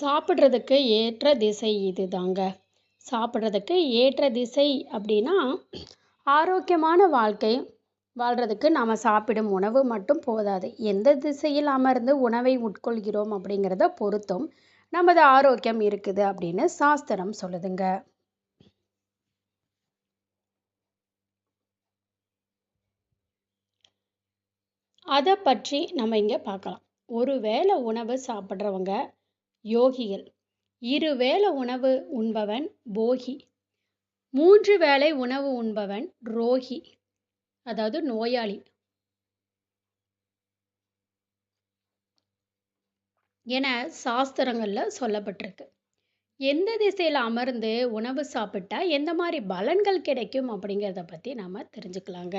சாப்பிட்றதுக்கு ஏற்ற திசை இது தாங்க சாப்பிட்றதுக்கு ஏற்ற திசை அப்படின்னா ஆரோக்கியமான வாழ்க்கை. வாழ்கிறதுக்கு நாம் சாப்பிடும் உணவு மட்டும் போதாது. எந்த திசையில் அமர்ந்து உணவை உட்கொள்கிறோம் அப்படிங்கிறத பொறுத்தும் நமது ஆரோக்கியம் இருக்குது அப்படின்னு சாஸ்திரம் சொல்லுதுங்க. அதை பற்றி நம்ம இங்கே பார்க்கலாம். ஒரு வேளை உணவு சாப்பிட்றவங்க யோகிகள் இரு வேளை உணவு உண்பவன் போகி மூன்று வேளை உணவு உண்பவன் ரோகி அதாவது நோயாளி. என சாஸ்திரங்களில் சொல்லப்பட்டிருக்கு. எந்த திசையில் அமர்ந்து உணவு சாப்பிட்டா எந்த மாதிரி பலன்கள் கிடைக்கும் அப்படிங்கிறத பற்றி நாம் தெரிஞ்சுக்கலாங்க.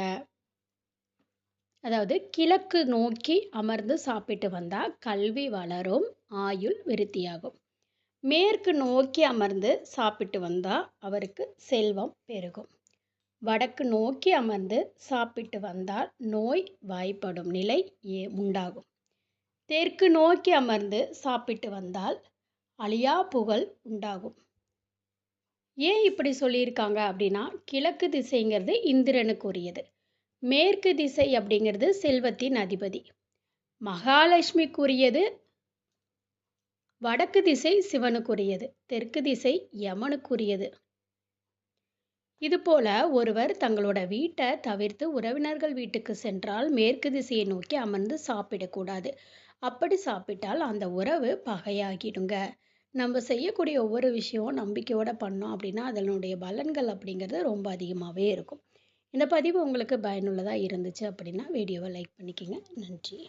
அதாவது கிழக்கு நோக்கி அமர்ந்து சாப்பிட்டு வந்தால் கல்வி வளரும் ஆயுள் விருத்தியாகும். மேற்கு நோக்கி அமர்ந்து சாப்பிட்டு வந்தால் அவருக்கு செல்வம் பெருகும். வடக்கு நோக்கி அமர்ந்து சாப்பிட்டு வந்தால் நோய் வாய்ப்படும் நிலை ஏ உண்டாகும். தெற்கு நோக்கி அமர்ந்து சாப்பிட்டு வந்தால் அழியா புகழ் உண்டாகும். ஏன் இப்படி சொல்லியிருக்காங்க அப்படின்னா கிழக்கு திசைங்கிறது இந்திரனுக்குரியது. மேற்கு திசை அப்படிங்கிறது செல்வத்தின் அதிபதி. மகாலட்சுமிக்குரியது வடக்கு திசை சிவனுக்குரியது தெற்கு திசை யமனுக்குரியது. இதுபோல ஒருவர் தங்களோட வீட்டை தவிர்த்து உறவினர்கள் வீட்டுக்கு சென்றால் மேற்கு திசையை நோக்கி அமர்ந்து சாப்பிடக்கூடாது. அப்படி சாப்பிட்டால் அந்த உறவு பகையாகிடுங்க. நம்ம செய்யக்கூடிய ஒவ்வொரு விஷயம் நம்பிக்கையோடு பண்ணோம் அப்படின்னா அதனுடைய பலன்கள் அப்படிங்கிறது ரொம்ப அதிகமாகவே இருக்கும். இந்த பதிவு உங்களுக்கு பயனுள்ளதாக இருந்துச்சு அப்படின்னா வீடியோவை லைக் பண்ணிக்கோங்க. நன்றி.